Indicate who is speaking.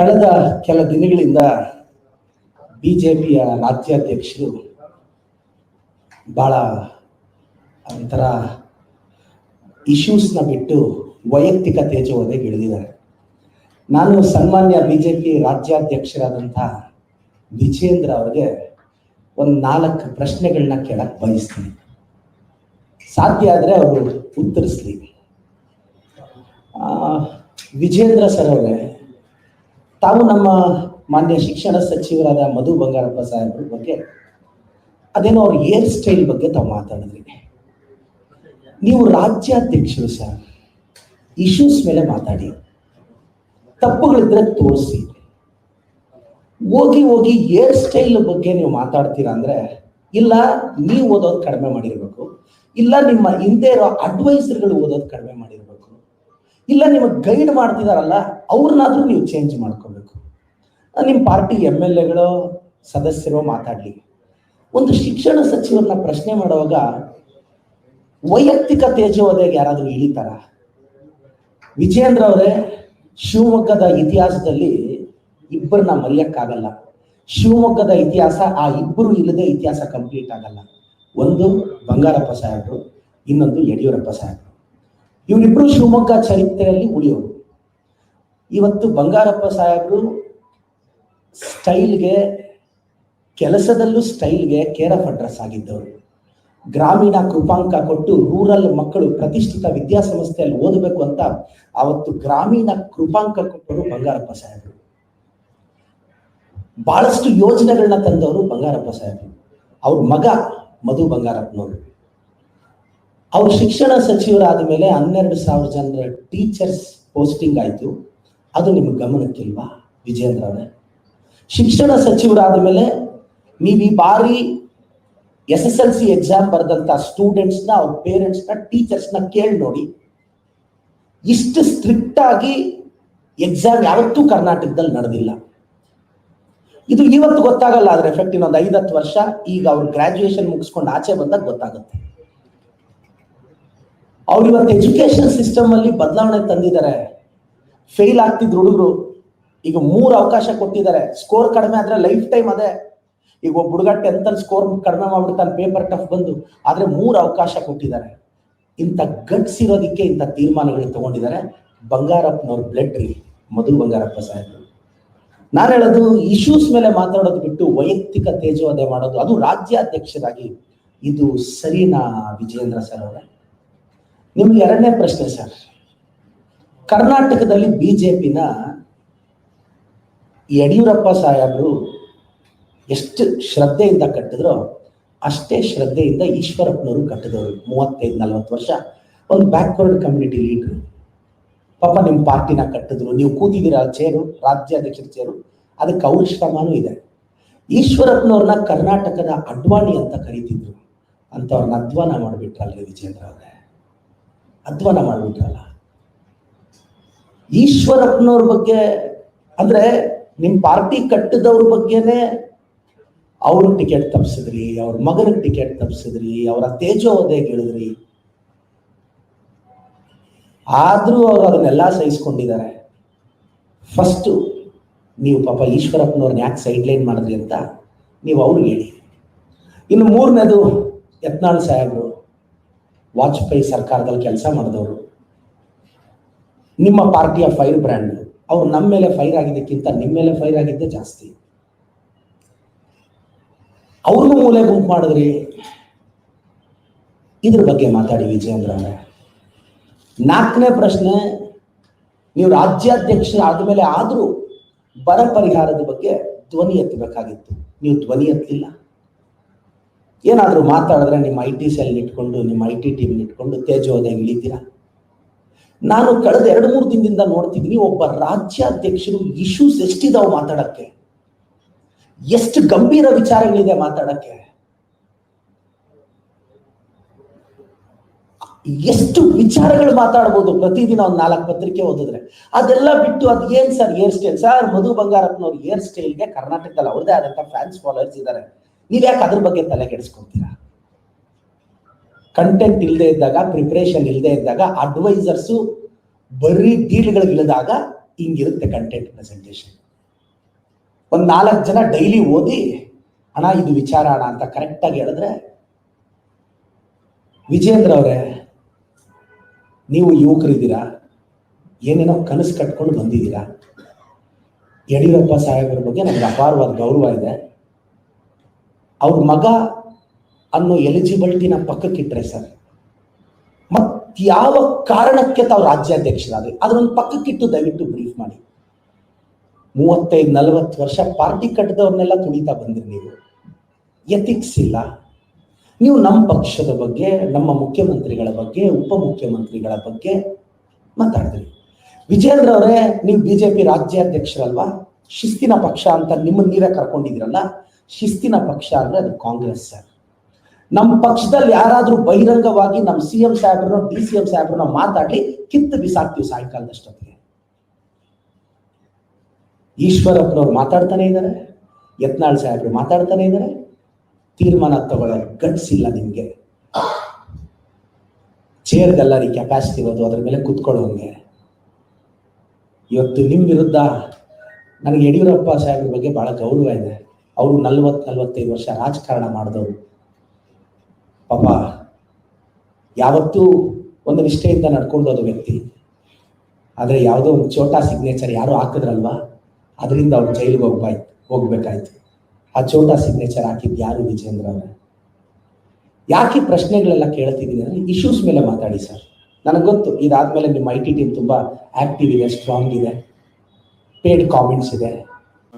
Speaker 1: ಕಳೆದ ಕೆಲ ದಿನಗಳಿಂದ ಬಿಜೆಪಿಯ ರಾಜ್ಯಾಧ್ಯಕ್ಷರು ಬಹಳ ಒಂಥರ ಇಶ್ಯೂಸ್ನ ಬಿಟ್ಟು ವೈಯಕ್ತಿಕ ತೇಜೋವಧೆಗೆ ಇಳಿದಿದ್ದಾರೆ ನಾನು ಸನ್ಮಾನ್ಯ ಬಿಜೆಪಿ ರಾಜ್ಯಾಧ್ಯಕ್ಷರಾದಂಥ ವಿಜೇಂದ್ರ ಅವರಿಗೆ ಒಂದು ನಾಲ್ಕು ಪ್ರಶ್ನೆಗಳನ್ನ ಕೇಳಕ್ಕೆ ಬಯಸ್ತೀನಿ. ಸಾಧ್ಯ ಆದರೆ ಅವರು ಉತ್ತರಿಸ್ಲಿ. ವಿಜೇಂದ್ರ ಸರ್ ಅವರೇ ತಾವು ನಮ್ಮ ಮಾನ್ಯ ಶಿಕ್ಷಣ ಸಚಿವರಾದ ಮಧು ಬಂಗಾರಪ್ಪ ಸಾಹೇಬ್ರ ಬಗ್ಗೆ, ಅದೇನೋ ಅವ್ರ ಏರ್ ಸ್ಟೈಲ್ ಬಗ್ಗೆ ತಾವು ಮಾತಾಡಿದ್ರಿ. ನೀವು ರಾಜ್ಯಾಧ್ಯಕ್ಷರು ಸರ್ ಇಶ್ಯೂಸ್ ಮೇಲೆ ಮಾತಾಡಿ. ತಪ್ಪುಗಳಿದ್ರೆ ತೋರಿಸಿ. ಹೋಗಿ ಹೋಗಿ ಏರ್ ಸ್ಟೈಲ್ ಬಗ್ಗೆ ನೀವು ಮಾತಾಡ್ತೀರಾ ಅಂದ್ರೆ, ಇಲ್ಲ ನೀವು ಓದೋದು ಕಡಿಮೆ ಮಾಡಿರ್ಬೇಕು, ಇಲ್ಲ ನಿಮ್ಮ ಹಿಂದೆ ಇರೋ ಅಡ್ವೈಸರ್ಗಳು ಓದೋದು ಕಡಿಮೆ ಮಾಡಿರ್ಬೇಕು. ಇಲ್ಲ, ನಿಮಗೆ ಗೈಡ್ ಮಾಡ್ತಿದಾರಲ್ಲ, ಅವ್ರನ್ನಾದ್ರೂ ನೀವು ಚೇಂಜ್ ಮಾಡ್ಕೋಬೇಕು. ನಿಮ್ಮ ಪಾರ್ಟಿ ಎಂ ಎಲ್ ಎಗಳು ಸದಸ್ಯರು ಮಾತಾಡಲಿ. ಒಂದು ಶಿಕ್ಷಣ ಸಚಿವರನ್ನ ಪ್ರಶ್ನೆ ಮಾಡುವಾಗ ವೈಯಕ್ತಿಕ ತೇಜೋವಧೆಗೆ ಯಾರಾದರೂ ಇಳಿತಾರ? ವಿಜೇಂದ್ರ ಅವರೇ, ಶಿವಮೊಗ್ಗದ ಇತಿಹಾಸದಲ್ಲಿ ಇಬ್ಬರನ್ನ ಮರೆಯಕ್ಕಾಗಲ್ಲ. ಶಿವಮೊಗ್ಗದ ಇತಿಹಾಸ, ಆ ಇಬ್ಬರು ಇಲ್ಲದೆ ಇತಿಹಾಸ ಕಂಪ್ಲೀಟ್ ಆಗಲ್ಲ. ಒಂದು ಬಂಗಾರಪ್ಪ ಸಾಹೇಬರು, ಇನ್ನೊಂದು ಯಡಿಯೂರಪ್ಪ ಸಾಹೇಬರು. ಇವರಿಬ್ರು ಶಿವಮೊಗ್ಗ ಚರಿತ್ರೆಯಲ್ಲಿ ಉಳಿಯೋರು. ಇವತ್ತು ಬಂಗಾರಪ್ಪ ಸಾಹೇಬರು ಸ್ಟೈಲ್ಗೆ, ಕೆಲಸದಲ್ಲೂ ಸ್ಟೈಲ್ಗೆ ಕೇರ್ ಆಫ್ ಅಡ್ರೆಸ್ ಆಗಿದ್ದವರು. ಗ್ರಾಮೀಣ ಕೃಪಾಂಕ ಕೊಟ್ಟು ರೂರಲ್ ಮಕ್ಕಳು ಪ್ರತಿಷ್ಠಿತ ವಿದ್ಯಾಸಂಸ್ಥೆಯಲ್ಲಿ ಓದಬೇಕು ಅಂತ ಅವತ್ತು ಗ್ರಾಮೀಣ ಕೃಪಾಂಕ ಕೊಟ್ಟರು ಬಂಗಾರಪ್ಪ ಸಾಹೇಬರು. ಬಹಳಷ್ಟು ಯೋಜನೆಗಳನ್ನ ತಂದವರು ಬಂಗಾರಪ್ಪ ಸಾಹೇಬರು. ಅವ್ರ ಮಗ ಮಧು ಬಂಗಾರಪ್ಪನವರು. ಅವ್ರು ಶಿಕ್ಷಣ ಸಚಿವರಾದ ಮೇಲೆ ಹನ್ನೆರಡು ಸಾವಿರ ಜನರ ಟೀಚರ್ಸ್ ಪೋಸ್ಟಿಂಗ್ ಆಯಿತು. ಅದು ನಿಮಗೆ ಗಮನಕ್ಕಿಲ್ವಾ, ವಿಜೇಂದ್ರ ಅವರೇ? ಶಿಕ್ಷಣ ಸಚಿವರಾದ ಮೇಲೆ ನೀವು ಈ ಬಾರಿ S S L C exam ಬರೆದಂತ ಸ್ಟೂಡೆಂಟ್ಸ್ನ ಅವ್ರ ಪೇರೆಂಟ್ಸ್ನ ಟೀಚರ್ಸ್ನ ಕೇಳಿ ನೋಡಿ. ಇಷ್ಟು ಸ್ಟ್ರಿಕ್ಟ್ ಆಗಿ ಎಕ್ಸಾಮ್ ಯಾವತ್ತೂ ಕರ್ನಾಟಕದಲ್ಲಿ ನಡೆದಿಲ್ಲ. ಇದು ಇವತ್ತು ಗೊತ್ತಾಗಲ್ಲ, ಆದ್ರೆ ಎಫೆಕ್ಟ್ ಇನ್ನೊಂದು ಐದತ್ತು ವರ್ಷ ಈಗ ಅವ್ರು ಗ್ರಾಜುಯೇಷನ್ ಮುಗಿಸ್ಕೊಂಡು ಆಚೆ ಬಂದಾಗ ಗೊತ್ತಾಗುತ್ತೆ. ಅವ್ರು ಇವತ್ತು ಎಜುಕೇಶನ್ ಸಿಸ್ಟಮ್ ಅಲ್ಲಿ ಬದಲಾವಣೆ ತಂದಿದ್ದಾರೆ. ಫೇಲ್ ಆಗ್ತಿದ್ರು ಹುಡುಗರು. ಈಗ ಮೂರು ಅವಕಾಶ ಕೊಟ್ಟಿದ್ದಾರೆ. ಸ್ಕೋರ್ ಕಡಿಮೆ ಆದ್ರೆ ಲೈಫ್ ಟೈಮ್ ಅದೇ. ಈಗ ಒಬ್ಬ ಹುಡುಗ ಟೆಂತ್ ಅಲ್ಲಿ ಸ್ಕೋರ್ ಕಡಿಮೆ ಮಾಡ್ಬಿಡ್ತಾನೆ ಪೇಪರ್ ಟಫ್ ಬಂದು, ಆದ್ರೆ ಮೂರು ಅವಕಾಶ ಕೊಟ್ಟಿದ್ದಾರೆ. ಇಂಥ ಗಟ್ಸ್ ಇರೋದಕ್ಕೆ ಇಂಥ ತೀರ್ಮಾನಗಳು ತಗೊಂಡಿದ್ದಾರೆ ಬಂಗಾರಪ್ಪನವ್ರ ಬ್ಲಡ್ ರೀ, ಮಧು ಬಂಗಾರಪ್ಪ ಸಾಹೇಬರು. ನಾನು ಹೇಳೋದು ಇಶ್ಯೂಸ್ ಮೇಲೆ ಮಾತಾಡೋದು ಬಿಟ್ಟು ವೈಯಕ್ತಿಕ ತೇಜೋವಧೆ ಮಾಡೋದು, ಅದು ರಾಜ್ಯಾಧ್ಯಕ್ಷರಾಗಿ ಇದು ಸರಿನಾ ವಿಜಯೇಂದ್ರ ಸರ್ ಅವರೇ? ನಿಮ್ಗೆ ಎರಡನೇ ಪ್ರಶ್ನೆ ಸರ್. ಕರ್ನಾಟಕದಲ್ಲಿ ಬಿಜೆಪಿನ ಯಡಿಯೂರಪ್ಪ ಸಾಹೇಬರು ಎಷ್ಟು ಶ್ರದ್ಧೆಯಿಂದ ಕಟ್ಟಿದ್ರೋ ಅಷ್ಟೇ ಶ್ರದ್ಧೆಯಿಂದ ಈಶ್ವರಪ್ಪನವರು ಕಟ್ಟಿದವರು ಮೂವತ್ತೈದು, ನಲವತ್ತು ವರ್ಷ. ಒಂದು ಬ್ಯಾಕ್ವರ್ಡ್ ಕಮ್ಯುನಿಟಿ ಲೀಡ್ರು ಪಾಪ ನಿಮ್ಮ ಪಾರ್ಟಿನ ಕಟ್ಟಿದ್ರು. ನೀವು ಕೂತಿದ್ದೀರ ಚೇರು ರಾಜ್ಯಾಧ್ಯಕ್ಷರ ಚೇರು ಅದಕ್ಕೆ ಅವ್ರ ಶ್ರಮನೂ ಇದೆ. ಈಶ್ವರಪ್ಪನವ್ರನ್ನ ಕರ್ನಾಟಕದ ಅಡ್ವಾಣಿ ಅಂತ ಕರೀತಿದ್ರು. ಅಂತವ್ರನ್ನ ಅಧ್ವಾನ ಮಾಡಿಬಿಟ್ರಲ್ರಿ ವಿಜೇಂದ್ರ ಅವರೇ. ಅಧ್ವಾನ ಮಾಡಿಬಿಟ್ರಲ್ಲ. ಈಶ್ವರಪ್ಪನವ್ರ ಬಗ್ಗೆ, ಅಂದ್ರೆ ನಿಮ್ಮ ಪಾರ್ಟಿ ಕಟ್ಟಿದವ್ರ ಬಗ್ಗೆನೆ ಅವ್ರ ಟಿಕೆಟ್ ತಪ್ಪಿಸಿದ್ರಿ ಅವ್ರ ಮಗನಿಗೆ ಟಿಕೆಟ್ ತಪ್ಪಿಸಿದ್ರಿ ಅವರ ಕೇಳಿದ್ರಿ. ಆದ್ರೂ ಅವರು ಅದನ್ನೆಲ್ಲ ಸಹಿಸ್ಕೊಂಡಿದ್ದಾರೆ. ಫಸ್ಟು ನೀವು ಪಾಪ ಈಶ್ವರಪ್ಪನವ್ರನ್ನ ಯಾಕೆ ಸೈಡ್ ಲೈನ್ ಮಾಡಿದ್ರಿ ಅಂತ ನೀವು ಅವ್ರಿಗೆ ಹೇಳಿ. ಇನ್ನು ಮೂರನೇದು ಯತ್ನಾಳ್ ಸಾಹೇಬರು. ವಾಜಪೇಯಿ ಸರ್ಕಾರದಲ್ಲಿ ಕೆಲಸ ಮಾಡಿದವರು. ನಿಮ್ಮ ಪಾರ್ಟಿಯ ಫೈರ್ ಬ್ರ್ಯಾಂಡ್ ಅವ್ರು ನಮ್ಮ ಮೇಲೆ ಫೈರ್ ಆಗಿದ್ದಕ್ಕಿಂತ ನಿಮ್ಮ ಮೇಲೆ ಫೈರ್ ಆಗಿದ್ದೇ ಜಾಸ್ತಿ. ಅವ್ರನ್ನೂ ಮೂಲೆ ಗುಂಪು ಮಾಡಿದ್ರಿ. ಇದ್ರ ಬಗ್ಗೆ ಮಾತಾಡಿ ವಿಜಯೇಂದ್ರ ಅವರೇ ನಾಲ್ಕನೇ ಪ್ರಶ್ನೆ, ನೀವು ರಾಜ್ಯಾಧ್ಯಕ್ಷ ಆದಮೇಲೆ ಆದರೂ ಬರ ಪರಿಹಾರದ ಬಗ್ಗೆ ಧ್ವನಿ ಎತ್ತಬೇಕಾಗಿತ್ತು. ನೀವು ಧ್ವನಿ ಎತ್ತಲಿಲ್ಲ. ಏನಾದರೂ ಮಾತಾಡಿದ್ರೆ ನಿಮ್ಮ ಐ ಟಿ ಸೆಲ್ ಇಟ್ಕೊಂಡು ನಿಮ್ಮ ಐ ಟಿ ಟೀಮ್ ಇಟ್ಕೊಂಡು ತೇಜೋದಯ ಇಳಿತೀರಾ? ನಾನು ಕಳೆದ ಎರಡು ಮೂರು ದಿನದಿಂದ ನೋಡ್ತಿದ್ದೀನಿ, ಒಬ್ಬ ರಾಜ್ಯಾಧ್ಯಕ್ಷರು ಇಶ್ಯೂಸ್ ಎಷ್ಟಿದಾವ್ ಮಾತಾಡಕ್ಕೆ? ಎಷ್ಟು ಗಂಭೀರ ವಿಚಾರಗಳಿದೆ ಮಾತಾಡಕ್ಕೆ? ಎಷ್ಟು ವಿಚಾರಗಳು ಮಾತಾಡ್ಬೋದು ಪ್ರತಿದಿನ ಒಂದು ನಾಲ್ಕು ಪತ್ರಿಕೆ ಓದಿದ್ರೆ. ಅದೆಲ್ಲ ಬಿಟ್ಟು ಅದ್ ಏನ್ sir, hair style? Sir, Madhu ಬಂಗಾರಪ್ಪನವ್ರ air ಸ್ಟೈಲ್ಗೆ ಕರ್ನಾಟಕದಲ್ಲಿ ಅವ್ರದೇ ಆದಂತ ಫ್ಯಾನ್ಸ್ ಫಾಲೋವರ್ಸ್ ಇದ್ದಾರೆ ನೀವ್ ಯಾಕೆ ಅದ್ರ ಬಗ್ಗೆ ತಲೆ ಕೆಡಿಸ್ಕೊತೀರಾ? ಕಂಟೆಂಟ್ ಇಲ್ಲದೆ ಇದ್ದಾಗ ಪ್ರಿಪ್ರೇಷನ್ ಇಲ್ಲದೆ ಇದ್ದಾಗ ಅಡ್ವೈಸರ್ಸು ಬರೀ ಡೀಲ್ಗಳಿಗೆ ಇಳಿದಾಗ ಹಿಂಗಿರುತ್ತೆ ಕಂಟೆಂಟ್ ಪ್ರೆಸೆಂಟೇಷನ್ ಒಂದು ನಾಲ್ಕು ಜನ ಡೈಲಿ ಓದಿ, ಅಣ್ಣ, ಇದು ವಿಚಾರ ಅಣ್ಣ ಅಂತ ಕರೆಕ್ಟಾಗಿ ಹೇಳಿದ್ರೆ, ವಿಜೇಂದ್ರ ಅವರೇ, ನೀವು ಯುವಕರಿದ್ದೀರಾ? ಏನೇನೋ ಕನಸು ಕಟ್ಕೊಂಡು ಬಂದಿದ್ದೀರಾ? ಯಡಿಯೂರಪ್ಪ ಸಾಹೇಬರ ಬಗ್ಗೆ ನನಗೆ ಅಪಾರವಾದ ಗೌರವ ಇದೆ. ಅವ್ರ ಮಗ ಅನ್ನೋ ಎಲಿಜಿಬಿಲಿಟಿನ ಪಕ್ಕಕ್ಕಿಟ್ರೆ ಸರ್ ಯಾವ ಕಾರಣಕ್ಕೆ ತಾವು ರಾಜ್ಯಾಧ್ಯಕ್ಷರಾದ್ರೆ? ಅದನ್ನೊಂದು ಪಕ್ಕಕ್ಕಿಟ್ಟು ದಯವಿಟ್ಟು ಬ್ರೀಫ್ ಮಾಡಿ. ಮೂವತ್ತೈದು, ನಲವತ್ತು ವರ್ಷ ಪಾರ್ಟಿ ಕಟ್ಟದವ್ರನ್ನೆಲ್ಲ ತುಳಿತಾ ಬಂದ್ರಿ ನೀವು. ಎಥಿಕ್ಸ್ ಇಲ್ಲ. ನೀವು ನಮ್ಮ ಪಕ್ಷದ ಬಗ್ಗೆ, ನಮ್ಮ ಮುಖ್ಯಮಂತ್ರಿಗಳ ಬಗ್ಗೆ ಉಪಮುಖ್ಯಮಂತ್ರಿಗಳ ಬಗ್ಗೆ ಮಾತಾಡಿದ್ರಿ. ವಿಜೇಂದ್ರ ಅವರೇ, ನೀವು ಬಿಜೆಪಿ ರಾಜ್ಯಾಧ್ಯಕ್ಷರಲ್ವಾ? ಶಿಸ್ತಿನ ಪಕ್ಷ ಅಂತ ನಿಮ್ಮ ನೀವೇ ಕರ್ಕೊಂಡಿದ್ದೀರಲ್ಲ? ಶಿಸ್ತಿನ ಪಕ್ಷ ಅಂದ್ರೆ ಅದು ಕಾಂಗ್ರೆಸ್ ಸರ್. ನಮ್ಮ ಪಕ್ಷದಲ್ಲಿ ಯಾರಾದ್ರೂ ಬಹಿರಂಗವಾಗಿ ನಮ್ಮ ಸಿ ಎಂ ಸಾಹೇಬ್ರನ್ನ, ಡಿ ಸಿ ಎಂ ಸಾಹೇಬ್ರನ್ನ ಮಾತಾಡಿ ಕಿತ್ತು ಬಿಸಾಕ್ತೀವಿ ಸಾಯಂಕಾಲದಷ್ಟೊತ್ತಿಗೆ. ಈಶ್ವರಪ್ಪನವ್ರು ಮಾತಾಡ್ತಾನೆ ಇದ್ದಾರೆ ಯತ್ನಾಳ್ ಸಾಹೇಬ್ರು ಮಾತಾಡ್ತಾನೆ ಇದ್ದಾರೆ ತೀರ್ಮಾನ ತಗೊಳ್ಳೋ ಗಟ್ಸಿಲ್ಲ ನಿಮಗೆ. ಚೇರ್ದೆಲ್ಲ ರೀ ಕೆಪಾಸಿಟಿ ಇರೋದು, ಅದ್ರ ಮೇಲೆ ಕುತ್ಕೊಳ್ಳೋಂಗೆ ಇವತ್ತು ನಿಮ್ಮ ವಿರುದ್ಧ ನನಗೆ ಯಡಿಯೂರಪ್ಪ ಸಾಹೇಬ್ರ ಬಗ್ಗೆ ಬಹಳ ಗೌರವ ಇದೆ. ಅವರು ನಲ್ವತ್ ನಲ್ವತ್ತೈದು ವರ್ಷ ರಾಜಕಾರಣ ಮಾಡಿದವರು. ಪಾಪ, ಯಾವತ್ತೂ ಒಂದು ನಿಷ್ಠೆಯಿಂದ ನಡ್ಕೊಂಡೋದು ವ್ಯಕ್ತಿ. ಆದರೆ ಯಾವುದೋ ಒಂದು ಚೋಟಾ ಸಿಗ್ನೇಚರ್ ಯಾರು ಹಾಕಿದ್ರಲ್ವಾ? ಅದರಿಂದ ಅವ್ರು ಜೈಲಿಗೆ ಹೋಗ್ಬಾಯ್ತು, ಹೋಗ್ಬೇಕಾಯ್ತು. ಆ ಚೋಟಾ ಸಿಗ್ನೇಚರ್ ಹಾಕಿದ್ದು ಯಾರು ವಿಜೇಂದ್ರ ಅವರು? ಯಾಕೆ ಪ್ರಶ್ನೆಗಳೆಲ್ಲ ಕೇಳ್ತಿದ್ದೀನಿ ಅಂದ್ರೆ ಇಶ್ಯೂಸ್ ಮೇಲೆ ಮಾತಾಡಿ ಸರ್. ನನಗೆ ಗೊತ್ತು, ಇದಾದ್ಮೇಲೆ ನಿಮ್ಮ ಐ ಟಿ ಟೀಮ್ ತುಂಬಾ ಆಕ್ಟಿವ್ ಇದೆ ಸ್ಟ್ರಾಂಗ್ ಇದೆ. ಪೇಡ್ ಕಾಮೆಂಟ್ಸ್ ಇದೆ.